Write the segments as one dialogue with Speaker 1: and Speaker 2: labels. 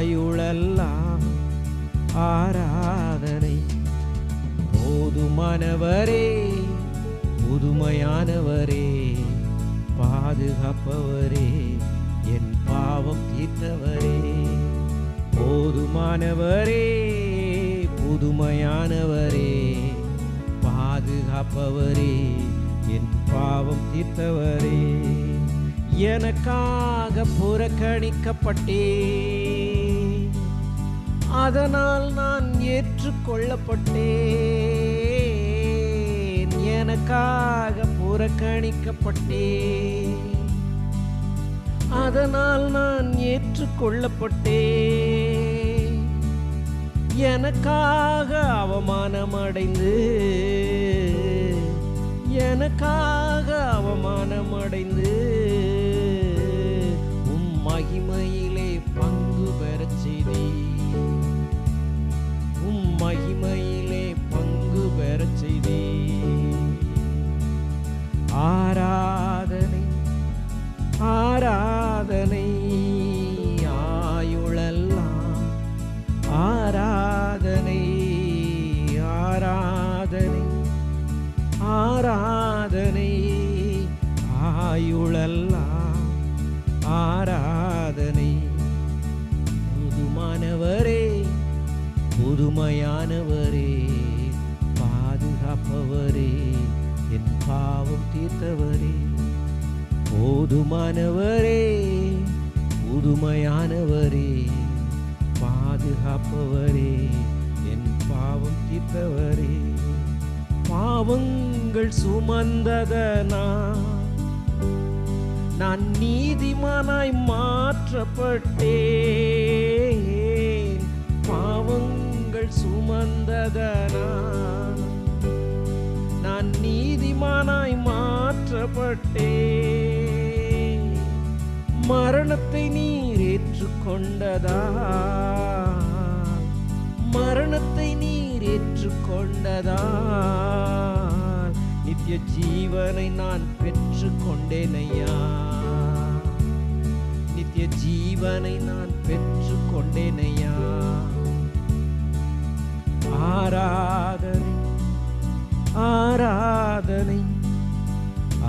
Speaker 1: ஆயுளெல்லாம் ஆராதனை. போதுமானவரே புதுமையானவரே பாதுகாப்பவரே என் பாவம் தீர்த்தவரே. போதுமானவரே புதுமையானவரே பாதுகாப்பவரே என் பாவம் தீர்த்தவரே. எனக்காக புறக்கணிக்கப்பட்டே அதனால் நான் ஏற்றுக்கொள்ளப்பட்டேன். எனக்காக புறக்கணிக்கப்பட்டேன். அதனால் நான் ஏற்றுக்கொள்ளப்பட்டேன். எனக்காக அவமானம் அடைந்து எனக்காக அவமானம் அடைந்து ஆராதனை ஆராதனை. நான் நீதிமானாய் மாற்றப்பட்டேன். பாவங்கள் சுமந்ததனா? நான் நீதிமானாய் மாற்றப்பட்டேன். மரணத்தை நீர் ஏற்றுக்கொண்டதா? மரணத்தை நீர் ஏற்றுக்கொண்டதா? நித்திய ஜீவனை நான் பெற்றுக்கொண்டேன் ஐயா. ஜீவனை நான் பெற்று கொண்டேனையா ஆராதனை ஆராதனை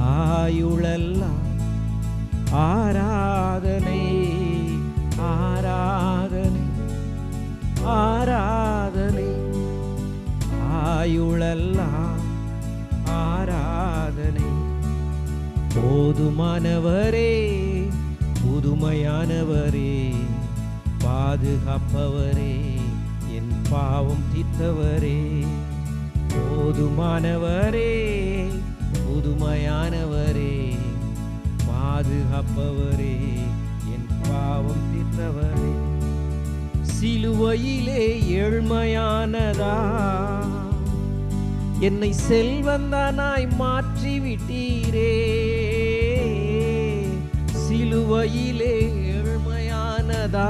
Speaker 1: ஆயுளெல்லாம் ஆராதனை ஆராதனை ஆராதனை ஆயுளெல்லாம் ஆராதனை. போதுமானவரே உண்மையானவரே பாதுகாப்பவரே என் பாவம் தீர்த்தவரே. போதுமானவரே புதுமையானவரே பாதுகாப்பவரே என் பாவம் தீர்த்தவரே. சிலுவையிலே ஏழ்மையானதா? என்னை செல்வந்தானாய் மாற்றி விட்டீரே சிலுவையிலே ஏழ்மையானதா?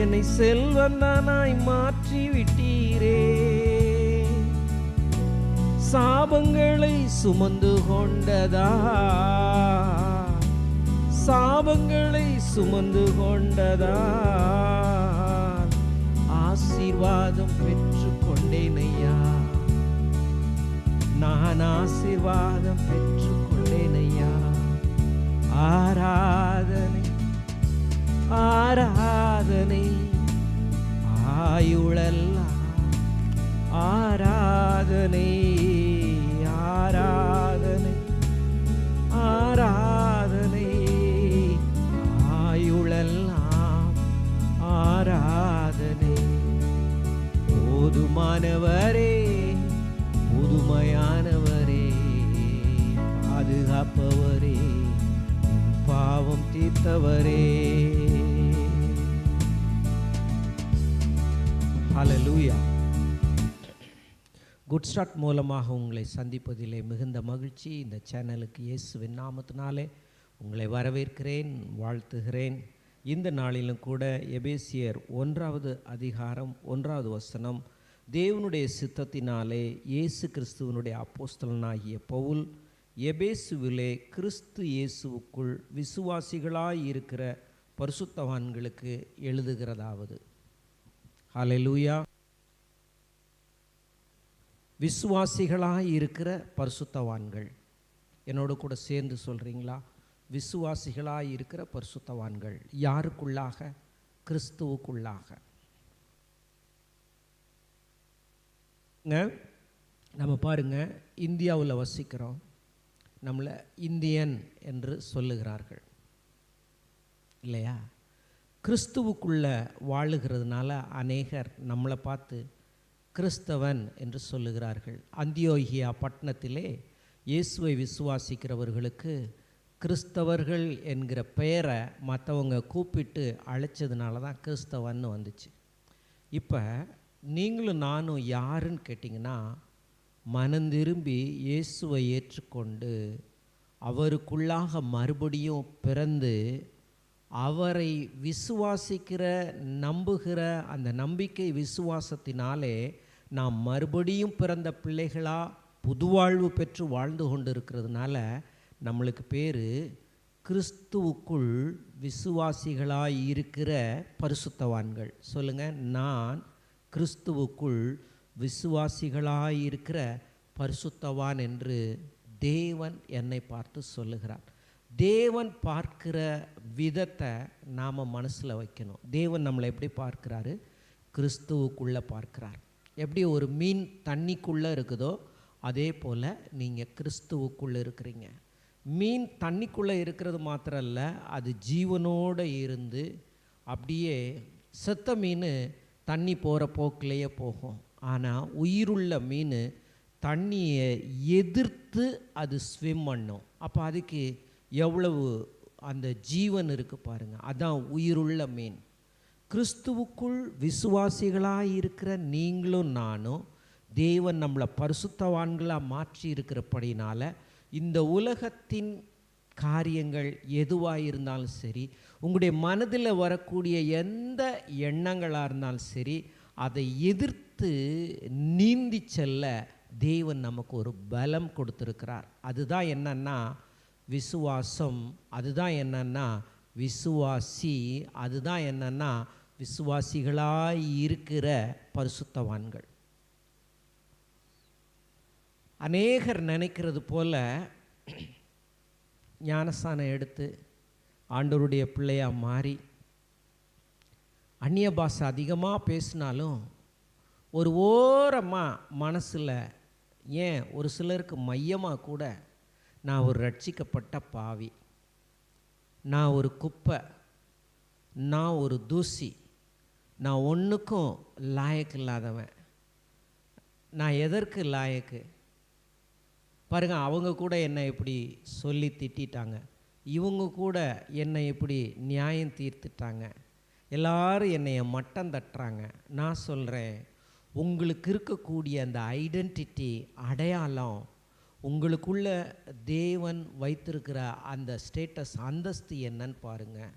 Speaker 1: என்னை செல்வந்தானாய் மாற்றி விட்டீரே சாபங்களை சுமந்து கொண்டதா? சாபங்களை சுமந்து கொண்டதா? ஆசீர்வாதம் பெற்று கொண்டேன் ஐயா. நான் ஆசீர்வாதம் பெற்றுக்கொண்டேன் ஆராதனை ஆராதனை. ஆயுளெல்லாம் ஆராதனை ஆராதனை ஆராதனை. ஆயுளெல்லாம் ஆராதனை. போதுமானவரே புதுமையானவரே பாதுகாப்பவரே. பாவம் தீர்த்தவரே. ஹலலூயா குட் ஸ்டார்ட் மூலமாக உங்களை சந்திப்பதிலே மிகுந்த மகிழ்ச்சி. இந்த சேனலுக்கு இயேசுவின் நாமத்தினாலே உங்களை வரவேற்கிறேன் வாழ்த்துகிறேன். இந்த நாளிலும் கூட எபேசியர் ஒன்றாவது அதிகாரம் ஒன்றாவது வசனம். தேவனுடைய சித்தத்தினாலே இயேசு கிறிஸ்துவனுடைய அப்போஸ்தலனாகிய பவுல் எபேசுவிலே கிறிஸ்து இயேசுவுக்குள் விசுவாசிகளாயிருக்கிற பரிசுத்தவான்களுக்கு எழுதுகிறதாவது. ஹலெலூயா விசுவாசிகளாயிருக்கிற பரிசுத்தவான்கள். என்னோட கூட சேர்ந்து சொல்கிறீங்களா விசுவாசிகளாயிருக்கிற பரிசுத்தவான்கள். யாருக்குள்ளாக? கிறிஸ்துவுக்குள்ளாக. நம்ம பாருங்க இந்தியாவில் வசிக்கிறோம். நம்மளை இந்தியன் என்று சொல்லுகிறார்கள். இல்லையா? கிறிஸ்துவுக்குள்ள வாழுகிறதுனால அநேகர் நம்மளை பார்த்து கிறிஸ்தவன் என்று சொல்லுகிறார்கள். அந்தியோகியா பட்டணத்திலே இயேசுவை விசுவாசிக்கிறவர்களுக்கு கிறிஸ்தவர்கள் என்கிற பெயரை மற்றவங்க கூப்பிட்டு அழைச்சதுனால தான் கிறிஸ்தவன்னு வந்துச்சு. இப்போ நீங்களும் நானும் யாருன்னு கேட்டிங்கன்னா மனந்திரும்பி இயேசுவை ஏற்றுக்கொண்டு அவருக்குள்ளாக மறுபடியும் பிறந்து அவரை விசுவாசிக்கிற நம்புகிற அந்த நம்பிக்கை விசுவாசத்தினாலே நாம் மறுபடியும் பிறந்த பிள்ளைகளாக புதுவாழ்வு பெற்று வாழ்ந்து கொண்டு இருக்கிறதுனால நம்மளுக்கு பேர் கிறிஸ்துவுக்குள் விசுவாசிகளாய் இருக்கிற பரிசுத்தவான்கள். சொல்லுங்கள் நான் கிறிஸ்துவுக்குள் விசுவாசிகளாயிருக்கிற பரிசுத்தவான் என்று தேவன் என்னை பார்த்து சொல்லுகிறார். தேவன் பார்க்கிற விதத்தை நாம் மனசில் வைக்கணும். தேவன் நம்மளை எப்படி பார்க்கிறாரு? கிறிஸ்துவுக்குள்ளே பார்க்கிறார். எப்படி ஒரு மீன் தண்ணிக்குள்ளே இருக்குதோ அதே போல் நீங்கள் கிறிஸ்துவுக்குள்ளே இருக்கிறீங்க. மீன் தண்ணிக்குள்ளே இருக்கிறது மாத்திரம் இல்லை அது ஜீவனோடு இருந்து அப்படியே செத்த மீன் தண்ணி போகிற போக்கிலேயே போகும். ஆனால் உயிருள்ள மீன் தண்ணியை எதிர்த்து அது ஸ்விம் பண்ணும். அப்போ அதுக்கு எவ்வளவு அந்த ஜீவன் இருக்குது பாருங்கள் அதான் உயிருள்ள மீன். கிறிஸ்துவுக்குள் விசுவாசிகளாக இருக்கிற நீங்களும் நானும் தேவன் நம்மளை பரிசுத்தவான்களாக மாற்றி இருக்கிறபடினால இந்த உலகத்தின் காரியங்கள் எதுவாக இருந்தாலும் சரி உங்களுடைய மனதில் வரக்கூடிய எந்த எண்ணங்களாக இருந்தாலும் சரி அதை எதிர்த்து நீந்தி செல்ல தேவன் நமக்கு ஒரு பலம் கொடுத்துருக்கிறார். அதுதான் என்னன்னா விசுவாசம் அதுதான் என்னன்னா விசுவாசி அதுதான் என்னன்னா விசுவாசிகளாய் இருக்கிற பரிசுத்தவான்கள். அநேகர் நினைக்கிறது போல ஞானஸ்தானம் எடுத்து ஆண்டவருடைய பிள்ளையாக மாறி அந்நிய பாஷை அதிகமாக பேசினாலும் ஒரு ஓரமாக மனசில் ஏன் ஒரு சிலருக்கு மையமாக கூட நான் ஒரு ரட்சிக்கப்பட்ட பாவி. நான் ஒரு குப்பை. நான் ஒரு தூசி. நான் ஒன்றுக்கும் லாயக்கு இல்லாதவன். நான் எதற்கு லாயக்கு? பாருங்க அவங்க கூட என்னை இப்படி சொல்லி திட்டிட்டாங்க. இவங்க கூட என்னை இப்படி நியாயம் தீர்த்துட்டாங்க. எல்லாரும் என்னைய மட்டம் தட்டுறாங்க. நான் சொல்கிறேன் உங்களுக்கு இருக்கக்கூடிய அந்த ஐடென்டிட்டி அடையாளம் உங்களுக்குள்ள தேவன் வைத்திருக்கிற அந்த ஸ்டேட்டஸ் அந்தஸ்து என்னன்னு பாருங்கள்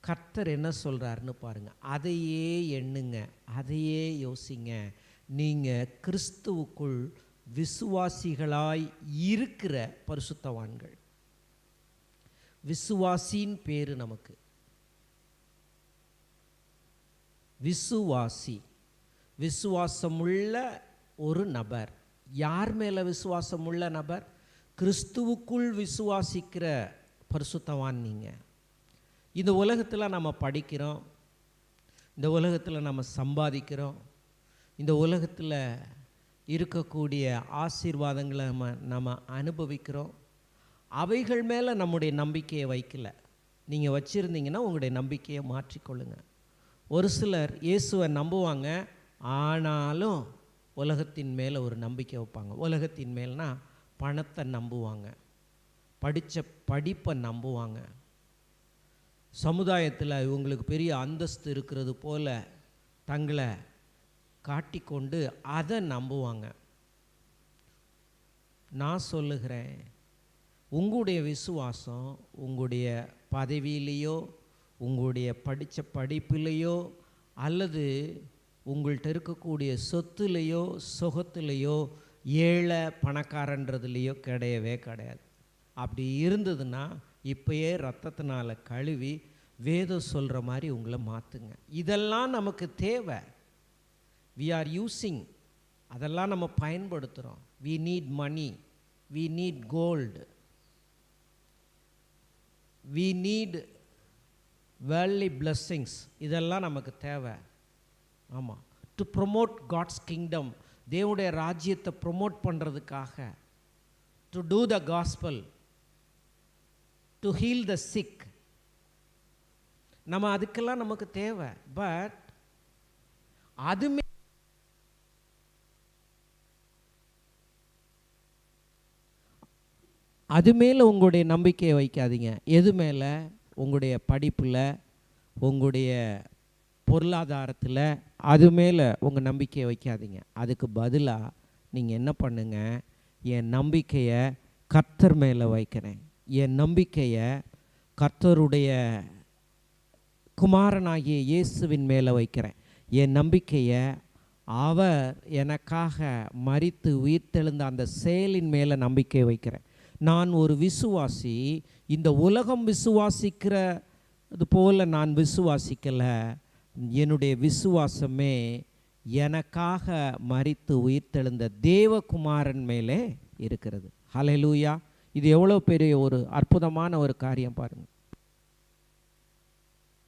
Speaker 1: கர்த்தர் என்ன சொல்கிறாருன்னு பாருங்கள் அதையே எண்ணுங்க அதையே யோசிங்க. நீங்கள் கிறிஸ்துவுக்குள் விசுவாசிகளாய் இருக்கிற பரிசுத்தவான்கள். விசுவாசின் பேர் நமக்கு. விசுவாசி. விசுவாசமுள்ள ஒரு நபர். யார் மேலே விசுவாசமுள்ள நபர்? கிறிஸ்துவுக்குள் விசுவாசிக்கிற பரிசுத்தவான் நீங்கள் இந்த உலகத்தில் நம்ம படிக்கிறோம். இந்த உலகத்தில் நம்ம சம்பாதிக்கிறோம். இந்த உலகத்தில் இருக்கக்கூடிய ஆசீர்வாதங்களை நம்ம நம்ம அனுபவிக்கிறோம். அவைகள் மேலே நம்முடைய நம்பிக்கையை வைக்கல. நீங்கள் வச்சுருந்தீங்கன்னா உங்களுடைய நம்பிக்கையை மாற்றிக்கொள்ளுங்கள் ஒரு சிலர் இயேசுவை நம்புவாங்க ஆனாலும் உலகத்தின் மேலே ஒரு நம்பிக்கை வைப்பாங்க. உலகத்தின் மேல்னா பணத்தை நம்புவாங்க படித்த படிப்பை நம்புவாங்க. சமுதாயத்தில் இவங்களுக்கு பெரிய அந்தஸ்து இருக்கிறது போல தங்களை காட்டிக்கொண்டு அதை நம்புவாங்க. நான் சொல்லுகிறேன் உங்களுடைய விசுவாசம் உங்களுடைய பதவியிலேயோ உங்களுடைய படித்த படிப்பிலேயோ அல்லது உங்கள்கிட்ட இருக்கக்கூடிய சொத்துலேயோ சுகத்துலேயோ ஏழை பணக்காரன்றதுலேயோ கிடையவே கிடையாது. அப்படி இருந்ததுன்னா இப்பயே ரத்தத்தினால் கழுவி வேதம் சொல்கிற மாதிரி உங்களை மாற்றுங்க இதெல்லாம் நமக்கு தேவை. வி ஆர் யூஸிங் அதெல்லாம் நம்ம பயன்படுத்துகிறோம் we need money we need gold we need வேர்ல்லி blessings இதெல்லாம் நமக்கு தேவை. ஆமாம் டு ப்ரொமோட் காட்ஸ் கிங்டம் தேவனுடைய ராஜ்யத்தை ப்ரொமோட் பண்ணுறதுக்காக to do the gospel to heal the sick நம்ம அதுக்கெல்லாம் நமக்கு தேவை. பட் அதுமே அது மேலே உங்களுடைய நம்பிக்கையை வைக்காதீங்க. எது மேலே? உங்களுடைய படிப்பில் உங்களுடைய பொருளாதாரத்தில் அது மேலே உங்கள் நம்பிக்கையை வைக்காதீங்க. அதுக்கு பதிலாக நீங்கள் என்ன பண்ணுங்க என் நம்பிக்கையை கர்த்தர் மேலே வைக்கிறேன். என் நம்பிக்கையை கர்த்தருடைய குமாரனாகிய இயேசுவின் மேலே வைக்கிறேன். என் நம்பிக்கையை அவர் எனக்காக மறித்து உயிர்த்தெழுந்த அந்த செயலின் மேலே நம்பிக்கை வைக்கிறேன். நான் ஒரு விசுவாசி இந்த உலகம் விசுவாசிக்கிறது போல் நான் விசுவாசிக்கலை. என்னுடைய விசுவாசமே எனக்காக மறித்து உயிர்த்தெழுந்த தேவகுமாரன் மேலே இருக்கிறது. ஹalleluya இது எவ்வளோ பெரிய ஒரு அற்புதமான ஒரு காரியம் பாருங்கள்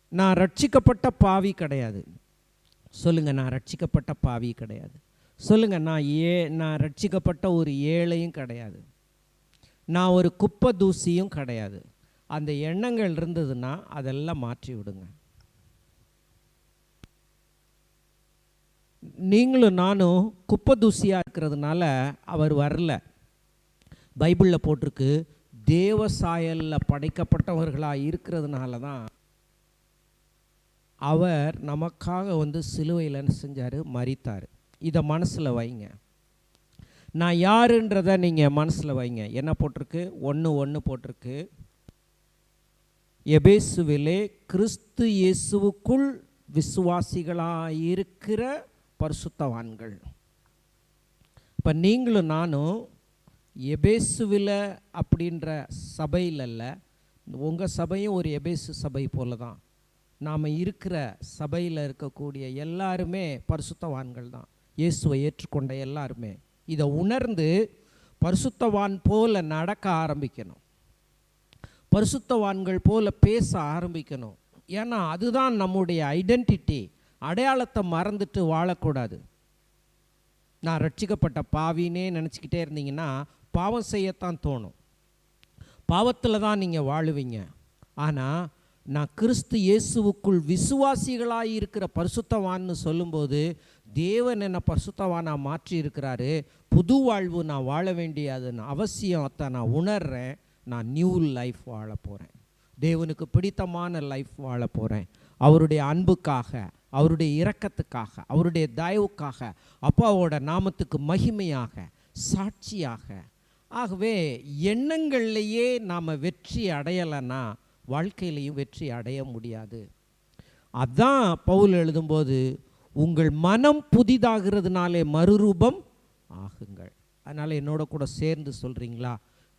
Speaker 1: நான் ரட்சிக்கப்பட்ட பாவி கிடையாது. சொல்லுங்கள் நான் ரட்சிக்கப்பட்ட பாவி கிடையாது. சொல்லுங்கள் நான் ஏ நான் ரட்சிக்கப்பட்ட ஒரு ஏழையும் கிடையாது. நான் ஒரு குப்பை தூசியும் கிடையாது. அந்த எண்ணங்கள் இருந்ததுன்னா அதெல்லாம் மாற்றி விடுங்க. நீங்களும் நானும் குப்பை தூசியாக இருக்கிறதுனால அவர் வரல. பைபிளில் போட்டிருக்கு தேவ சாயலில் படைக்கப்பட்டவர்களாக இருக்கிறதுனால தான் அவர் நமக்காக வந்து சிலுவையில் செஞ்சார்? மறித்தார் இதை மனசில் வைங்க. நான் யாருன்றதை நீங்கள் மனசில் வைங்க. என்ன போட்டிருக்கு? ஒன்று ஒன்று போட்டிருக்கு. எபேசுவிலே கிறிஸ்து இயேசுவுக்குள் விசுவாசிகளாக இருக்கிற பரிசுத்தவான்கள். இப்போ நீங்களும் நானும் எபேசுவில் அப்படின்ற சபையில் இல்லை உங்கள் சபையும் ஒரு எபேசு சபை போல தான் நாம் இருக்கிற சபையில் இருக்கக்கூடிய எல்லாருமே பரிசுத்தவான்கள் தான். இயேசுவை ஏற்றுக்கொண்ட எல்லாருமே. இதை உணர்ந்து பரிசுத்தவான் போல நடக்க ஆரம்பிக்கணும். பரிசுத்தவான்கள் போல பேச ஆரம்பிக்கணும். ஏன்னா அதுதான் நம்முடைய ஐடென்டிட்டி அடையாளத்தை மறந்துட்டு வாழக்கூடாது. நான் ரட்சிக்கப்பட்ட பாவினே நினச்சிக்கிட்டே இருந்தீங்கன்னா பாவம் செய்யத்தான் தோணும். பாவத்தில் தான் நீங்கள் வாழுவீங்க. ஆனால் நான் கிறிஸ்து இயேசுவுக்குள் விசுவாசிகளாக இருக்கிற பரிசுத்தவான்னு சொல்லும்போது தேவன் என்னை பரிசுத்தவானாக மாற்றி இருக்கிறாரு. புது வாழ்வு நான் வாழ வேண்டியது அவசியத்தை நான் உணர்கிறேன் நான் நியூ லைஃப் வாழ போகிறேன் தேவனுக்கு பிடித்தமான லைஃப் வாழ போகிறேன் அவருடைய அன்புக்காக அவருடைய இரக்கத்துக்காக அவருடைய தயவுக்காக அப்பாவோட நாமத்துக்கு மகிமையாக சாட்சியாக. ஆகவே எண்ணங்கள்லேயே நாம் வெற்றி அடையலைன்னா வாழ்க்கையிலையும் வெற்றி அடைய முடியாது. அதான் பவுல் எழுதும்போது உங்கள் மனம் புதிதாகிறதுனாலே மறுரூபம் ஆகுங்கள். அதனால் என்னோட கூட சேர்ந்து சொல்கிறீங்களா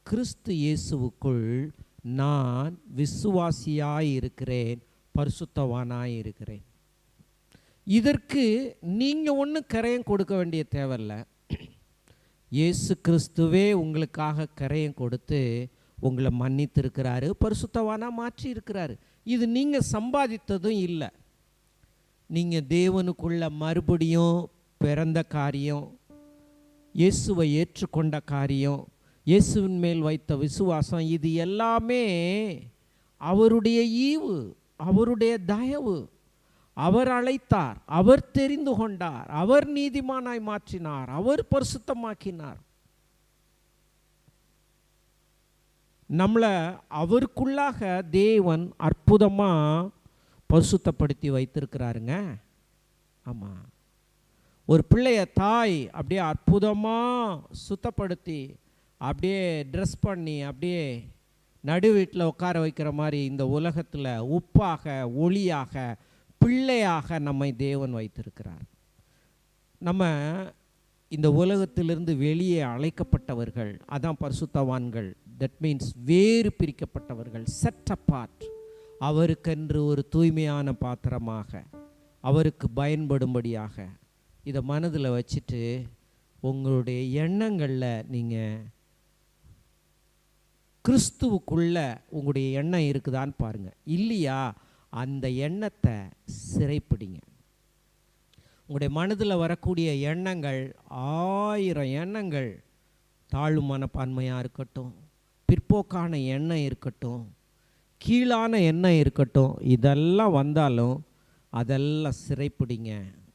Speaker 1: கிறிஸ்து இயேசுவுக்குள் நான் விசுவாசியாய் இருக்கிறேன் பரிசுத்தவானாய் இருக்கிறேன். இதற்கு நீங்கள் ஒன்றும் கரையம் கொடுக்க வேண்டிய தேவையில்லை. இயேசு கிறிஸ்துவே உங்களுக்காக கரையம் கொடுத்து உங்களை மன்னித்திருக்கிறாரு பரிசுத்தவானா மாற்றி இருக்கிறாரு இது நீங்கள் சம்பாதித்ததும் இல்லை. நீங்கள் தேவனுக்குள்ள மறுபடியும் பிறந்த காரியம் இயேசுவை ஏற்றுக்கொண்ட காரியம் இயேசுவின் மேல் வைத்த விசுவாசம் இது எல்லாமே அவருடைய ஈவு அவருடைய தயவு. அவர் அழைத்தார் அவர் தெரிந்து கொண்டார் அவர் நீதிமானாய் மாற்றினார் அவர் பரிசுத்தமாக்கினார். நம்மளை அவருக்குள்ளாக தேவன் அற்புதமாக பரிசுத்தப்படுத்தி வைத்திருக்கிறாருங்க. ஆமாம் ஒரு பிள்ளைய தாய் அப்படியே அற்புதமாக சுத்தப்படுத்தி அப்படியே ட்ரெஸ் பண்ணி அப்படியே நடு வீட்டில் உட்கார வைக்கிற மாதிரி இந்த உலகத்தில் உப்பாக ஒளியாக பிள்ளையாக நம்மை தேவன் வைத்திருக்கிறார். நம்ம இந்த உலகத்திலிருந்து வெளியே அழைக்கப்பட்டவர்கள் அதான் பரிசுத்தவான்கள். தட் மீன்ஸ் வேறு பிரிக்கப்பட்டவர்கள் செட் அப்பார்ட் அவருக்கென்று ஒரு தூய்மையான பாத்திரமாக அவருக்கு பயன்படும்படியாக இதை மனதில் வச்சுட்டு உங்களுடைய எண்ணங்களில் நீங்கள் கிறிஸ்துவுக்குள்ள உங்களுடைய எண்ணம் இருக்குதான்னு பாருங்கள் இல்லையா? அந்த எண்ணத்தை சிறைப்பிடிங்க. உங்களுடைய மனதில் வரக்கூடிய எண்ணங்கள் ஆயிரம் எண்ணங்கள் தாழ்வு மனப்பான்மையாக இருக்கட்டும் பிற்போக்கான எண்ணம் இருக்கட்டும் கீழான எண்ணம் இருக்கட்டும் இதெல்லாம் வந்தாலும் அதெல்லாம் சிறைப்பிடிங்க.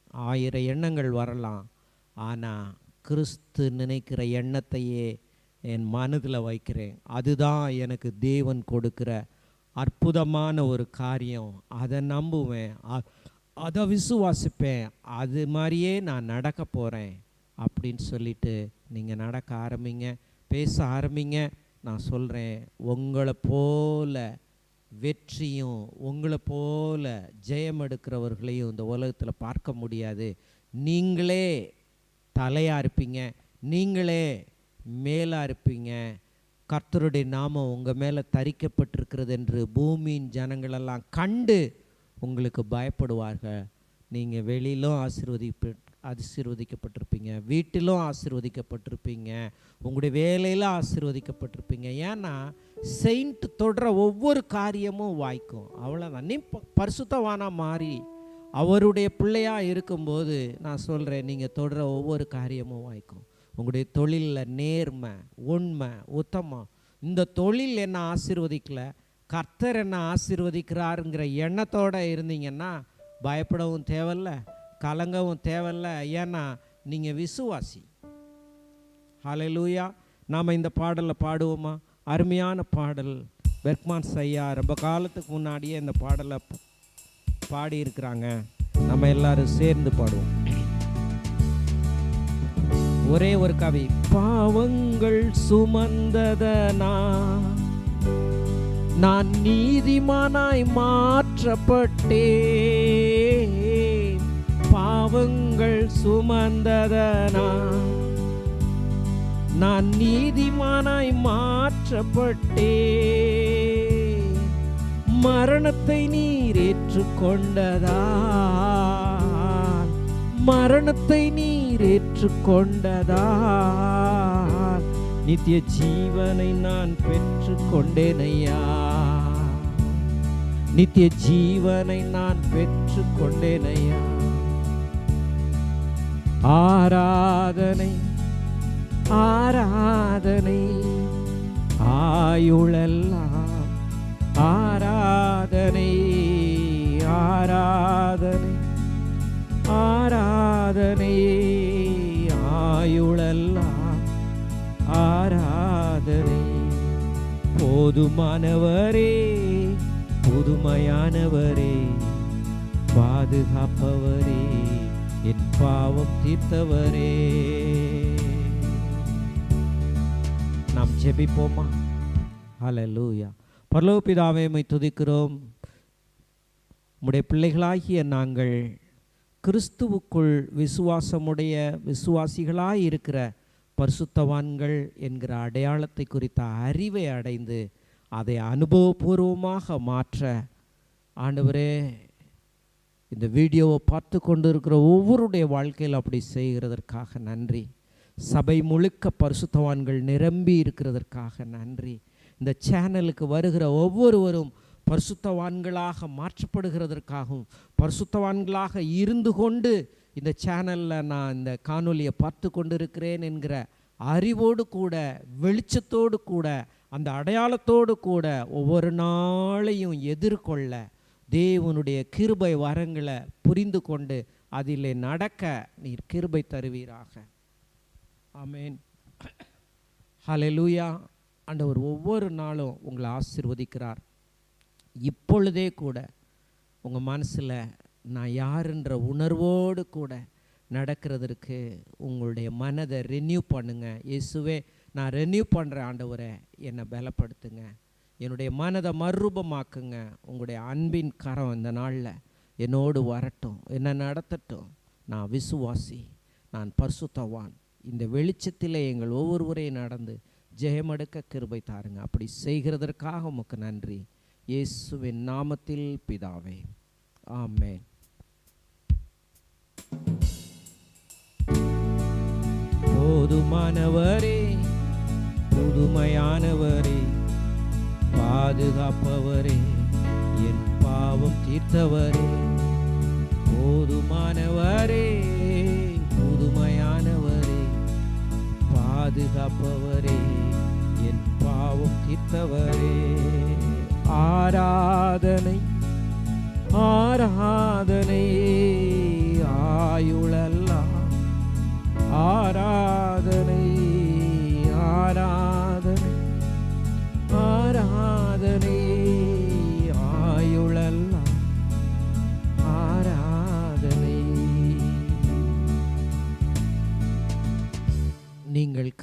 Speaker 1: ஆயிரம் எண்ணங்கள் வரலாம். ஆனால் கிறிஸ்து நினைக்கிற எண்ணத்தையே என் மனதில் வைக்கிறேன். அதுதான் எனக்கு தேவன் கொடுக்குற அற்புதமான ஒரு காரியம். அதை நம்புவேன். அதை விசுவாசிப்பேன். அது மாதிரியே நான் நடக்க போகிறேன் அப்படின்னு சொல்லிட்டு நீங்கள் நடக்க ஆரம்பிங்க. பேச ஆரம்பிங்க. நான் சொல்கிறேன் உங்களை போல வெற்றியும் உங்களை போல ஜெயம் எடுக்கிறவர்களையும் இந்த உலகத்தில் பார்க்க முடியாது. நீங்களே தலையாக இருப்பீங்க. நீங்களே மேலாக இருப்பீங்க. கர்த்தருடைய நாமம் உங்கள் மேலே தரிக்கப்பட்டிருக்கிறது என்று பூமியின் ஜனங்களெல்லாம் கண்டு உங்களுக்கு பயப்படுவார்கள். நீங்கள் வெளியிலும் ஆசீர்வதிப்பு ஆசீர்வதிக்கப்பட்டிருப்பீங்க. வீட்டிலும் ஆசீர்வதிக்கப்பட்டிருப்பீங்க. உங்களுடைய வேலையில் ஆசீர்வதிக்கப்பட்டிருப்பீங்க. ஏன்னா செயின்ட் தொடுற ஒவ்வொரு காரியமும் வாய்க்கும். அவ்வளோதான் நீ ப- பரிசுத்தவானா மாறி அவருடைய பிள்ளையா இருக்கும்போது நான் சொல்கிறேன் நீங்கள் தொடுற ஒவ்வொரு காரியமும் வாய்க்கும். உங்களுடைய தொழிலில் நேர்மை உண்மை உத்தமம். இந்த தொழில் என்ன ஆசீர்வதிக்கல? கர்த்தர் என்ன ஆசீர்வதிக்கிறாருங்கிற எண்ணத்தோட இருந்தீங்கன்னா பயப்படவும் தேவையில்லை. கலங்கவும் தேவையில்ல. ஏன்னா நீங்கள் விசுவாசி. ஹலலூயா நாம் இந்த பாடலில் பாடுவோமா? அருமையான பாடல். பெர்க்மான் ஐயா ரொம்ப காலத்துக்கு முன்னாடியே இந்த பாடலை பாடியிருக்கிறாங்க நம்ம எல்லாரும் சேர்ந்து பாடுவோம். ஒரே ஒரு கவி. பாவங்கள் சுமந்ததனா? நான் நீதிமானாய் மாற்றப்பட்டேன். பாவங்கள் சுமந்ததனா? நான் நீதிமானாய் மாற்றப்பட்டே. மரணத்தை நீர் ஏற்றுக்கொண்டதா? மரணத்தை நீர் ஏற்றுக்கொண்டதா? நித்திய ஜீவனை நான் பெற்றுக்கொண்டேனையா? நித்திய ஜீவனை நான் பெற்றுக்கொண்டேனையா? ஆராதனை ஆராதனை. ஆயுளெல்லாம் ஆராதனை ஆராதனை. ஆராதனை ஆயுளெல்லாம் ஆராதனை. போதுமானவரே புதுமையானவரே பாதுகாப்பவரே. என் பாவம் தீர்த்தவரே. நாம் ஜெபிப்போமா? ஹalleluya பரலோக மை துதிக்கிறோம். உடைய பிள்ளைகளாகிய நாங்கள் கிறிஸ்துவுக்குள் விசுவாசமுடைய விசுவாசிகளாய் இருக்கிற பரிசுத்தவான்கள் என்கிற அடையாளத்தை குறித்த அறிவை அடைந்து அதை அனுபவபூர்வமாக மாற்ற ஆண்டவரே இந்த வீடியோவை பார்த்து கொண்டு இருக்கிற ஒவ்வொருடைய வாழ்க்கையில் அப்படி செய்கிறதற்காக நன்றி. சபை முழுக்க பரிசுத்தவான்கள் நிரம்பி இருக்கிறதற்காக நன்றி. இந்த சேனலுக்கு வருகிற ஒவ்வொருவரும் பரிசுத்தவான்களாக மாற்றப்படுகிறதற்காகவும் பரிசுத்தவான்களாக இருந்து கொண்டு இந்த சேனலில் நான் இந்த காணொலியை பார்த்து கொண்டு இருக்கிறேன் என்கிற அறிவோடு கூட வெளிச்சத்தோடு கூட அந்த அடையாளத்தோடு கூட ஒவ்வொரு நாளையும் எதிர்கொள்ள தேவனுடைய கிருபை வரங்களை புரிந்து கொண்டு அதிலே நடக்க நீர் கிருபை தருவீராக. ஆமேன். ஹலெலூயா ஆண்டவர் ஒவ்வொரு நாளும் உங்களை ஆசீர்வதிக்கிறார். இப்பொழுதே கூட உங்கள் மனசில் நான் யாருன்ற உணர்வோடு கூட நடக்கிறதற்கு உங்களுடைய மனதை ரெனியூ பண்ணுங்கள் இயேசுவே நான் ரெனியூ பண்ணுற ஆண்டவரை. என்னை பலப்படுத்துங்க. என்னுடைய மனதை மறுரூபமாக்குங்க உங்களுடைய அன்பின் கரம் இந்த நாளில் என்னோடு வரட்டும் என்னை நடத்தட்டும். நான் விசுவாசி நான் பரிசுத்தவான். இந்த வெளிச்சத்திலே எங்கள் ஒவ்வொருவரையும் நடந்து ஜெயமடுக்க கிருபை தாருங்க. அப்படி செய்கிறதற்காக உமக்கு நன்றி. இயேசுவின் நாமத்தில் பிதாவே. ஆமென். போதுமானவரே புதுமையானவரே பாதுகாப்பவரே என் பாவம் தீர்த்தவரே போதுமானவரே.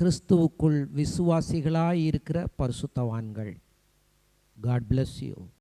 Speaker 1: கிறிஸ்துவுக்குள் விசுவாசிகளாய் இருக்கிற பரிசுத்தவான்கள். God bless you